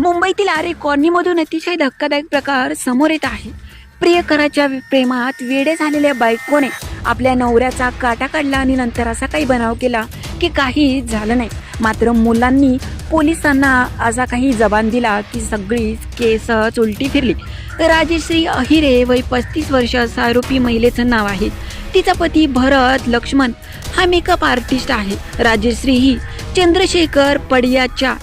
मुंबईतील आरे कॉर्नीमधून अतिशय धक्कादायक प्रकार समोर येत आहे. प्रियकराच्या प्रेमात वेडे झालेल्या बायकोने आपल्या नवऱ्याचा काटा काढला आणि नंतर असा काही बनाव केला की काही झालं नाही. मात्र मुलांनी पोलिसांना असा काही जबान दिला की सगळी केसच उलटी फिरली. राजेश्री अहिरे वय पस्तीस वर्ष असं आरोपी महिलेचं नाव आहे. तिचा पती भरत लक्ष्मण हा मेकअप आर्टिस्ट आहे. राजेश्री ही चंद्रशेखर पडियाच्या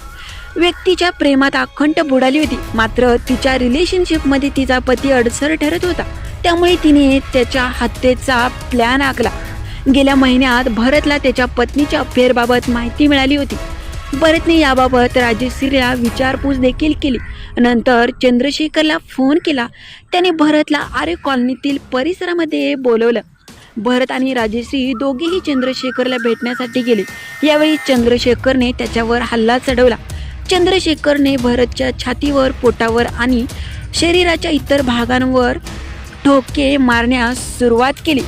व्यक्तीच्या प्रेमात अखंड बुडाली होती. मात्र तिच्या रिलेशनशिपमध्ये तिचा पती अडसर ठरत होता. त्यामुळे तिने त्याच्या हत्येचा प्लॅन आखला. गेल्या महिन्यात भरतला त्याच्या पत्नीच्या अफेअरबाबत माहिती मिळाली होती. भरतने याबाबत राजश्रीला विचारपूस देखील केली. नंतर चंद्रशेखरला फोन केला. त्याने भरतला आरे कॉलनीतील परिसरामध्ये बोलवलं. भरत आणि राजश्री दोघेही चंद्रशेखरला भेटण्यासाठी गेले. यावेळी चंद्रशेखरने त्याच्यावर हल्ला चढवला. चंद्रशेखरने भरतच्या छातीवर पोटावर आणि शरीराच्या इतर भागांवर ठोके मारण्यास सुरुवात केली.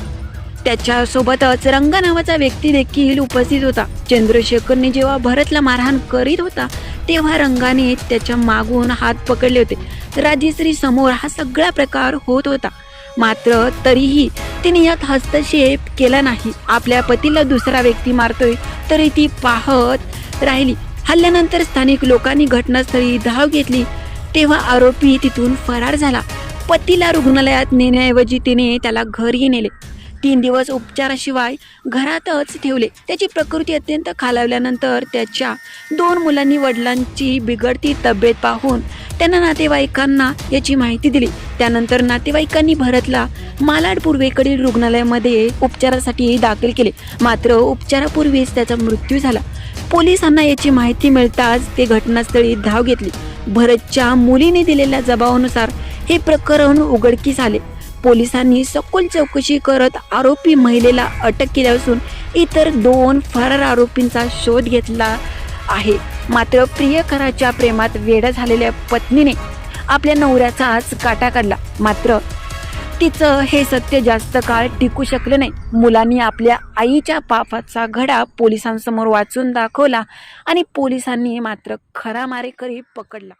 त्याच्यासोबतच रंगा नावाचा व्यक्ती देखील उपस्थित होता. चंद्रशेखरने जेव्हा भरतला मारहाण करीत होता तेव्हा रंगाने त्याच्या मागून हात पकडले होते. राजेश्री समोर हा सगळा प्रकार होत होता. मात्र तरीही तिने यात हस्तक्षेप केला नाही. आपल्या पतीला दुसरा व्यक्ती मारतोय तरी ती पाहत राहिली. हल्ल्यानंतर स्थानिक लोकांनी घटनास्थळी धाव घेतली. तेव्हा आरोपी तिथून फरार झाला. पतीला रुग्णालयात नेण्याऐवजी तिने त्याला घरी नेले. तीन दिवस उपचाराशिवाय घरातच ठेवले. त्याची प्रकृती अत्यंत खालावल्यानंतर त्याच्या दोन मुलांनी वडिलांची बिघडती तब्येत पाहून त्यांना नातेवाईकांना याची माहिती दिली. त्यानंतर नातेवाईकांनी भरतला मालाड पूर्वेकडील रुग्णालयामध्ये उपचारासाठी दाखल केले. मात्र उपचारापूर्वीच त्याचा मृत्यू झाला. पोलिसांना याची माहिती मिळताच ते घटनास्थळी धाव घेतली. भरतच्या मुलीने दिलेल्या जबाबानुसार हे प्रकरण उघडकीस आले. पोलिसांनी सखोल चौकशी करत आरोपी महिलेला अटक केली असून इतर दोन फरार आरोपींचा शोध घेतला आहे. मात्र प्रियकराच्या प्रेमात वेडा झालेल्या पत्नीने आपल्या नवऱ्याचाच काटा काढला. मात्र तिचं हे सत्य जास्त काळ टिकू शकलं नाही. मुलांनी आपल्या आईच्या पापाचा घडा पोलिसांसमोर वाचून दाखवला आणि पोलिसांनी मात्र खरा मारेकरी पकडला.